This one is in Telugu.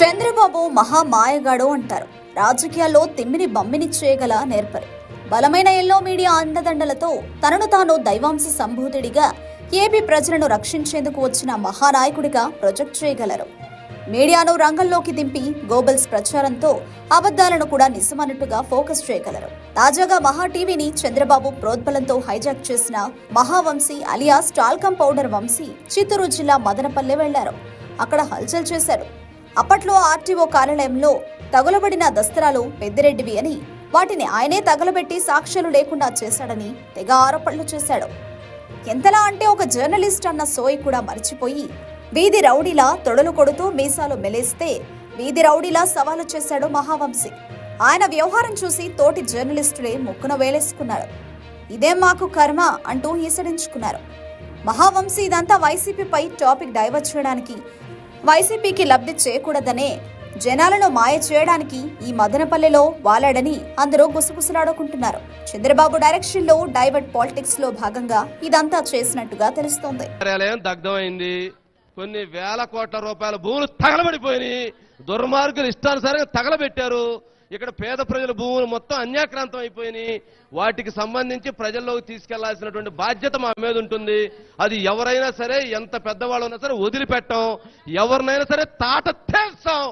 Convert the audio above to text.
చంద్రబాబు మహా మాయగాడు అంటారు. రాజకీయాల్లో తిమ్మిని బమ్మిని చేయగల నేర్పరు. బలమైన ఎల్లో మీడియా అండదండలతో తనను తాను దైవాంశ సంభూతుడిగా ఏపీ ప్రజలను రక్షించేందుకు వచ్చిన మహానాయకుడిగా ప్రొజెక్ట్ చేయగలరు. మీడియాను రంగంలోకి దింపి గోబల్స్ ప్రచారంతో అబద్ధాలను కూడా నిజమన్నట్టుగా ఫోకస్ చేయగలరు. తాజాగా మహా టీవీని చంద్రబాబు ప్రోద్బలంతో హైజాక్ చేసిన Mahavamsi alias talcum powder Vamsi Chittoor జిల్లా మదనపల్లె వెళ్ళారు. అక్కడ హల్చల్ చేశారు. అప్పట్లో ఆర్టీఓ కార్యాలయంలో తగులబడిన దస్తరాలు పెద్దిరెడ్డివి అని వాటిని ఆయనే తగలబెట్టి సాక్ష్యాలు లేకుండా చేశాడని తెగ ఆరోపణలు చేశాడు. ఎంతలా అంటే ఒక జర్నలిస్ట్ అన్న సోయి కూడా మర్చిపోయి వీధి రౌడీలా తొడలు కొడుతూ మీసాలు మెలేస్తే వీధి రౌడీలా సవాలు చేశాడు మహావంశీ. ఆయన వ్యవహారం చూసి తోటి జర్నలిస్టులే ముక్కున వేలేసుకున్నారు. ఇదేం మాకు కర్మ అంటూ ఈసడించుకున్నారు. మహావంశీ ఇదంతా వైసీపీపై టాపిక్ డైవర్ట్ చేయడానికి వైసీపీకి లబ్ధి చేయకూడదనే జనాలను మాయ చేయడానికి ఈ మదనపల్లెలో వాలాడని అందరూ గుసగుసలాడుకుంటున్నారు. చంద్రబాబు డైరెక్షన్లో డైవర్ట్ పాలిటిక్స్లో భాగంగా ఇదంతా చేసినట్టుగా తెలుస్తోంది. కార్యాలయం దగ్ధమైంది. కొన్ని వేల కోట్ల రూపాయల భూములు తగలబడిపోయినాయి. దుర్మార్గులు ఇష్టానుసారంగా తగలబెట్టారు. ఇక్కడ పేద ప్రజల భూములు మొత్తం అన్యాక్రాంతం అయిపోయినాయి వాటికి సంబంధించి ప్రజల్లోకి తీసుకెళ్ళాల్సినటువంటి బాధ్యత మా మీద ఉంటుంది. అది ఎవరైనా సరే ఎంత పెద్దవాళ్ళు ఉన్నా సరే వదిలిపెట్టాం. ఎవరినైనా సరే తాట తీస్తాం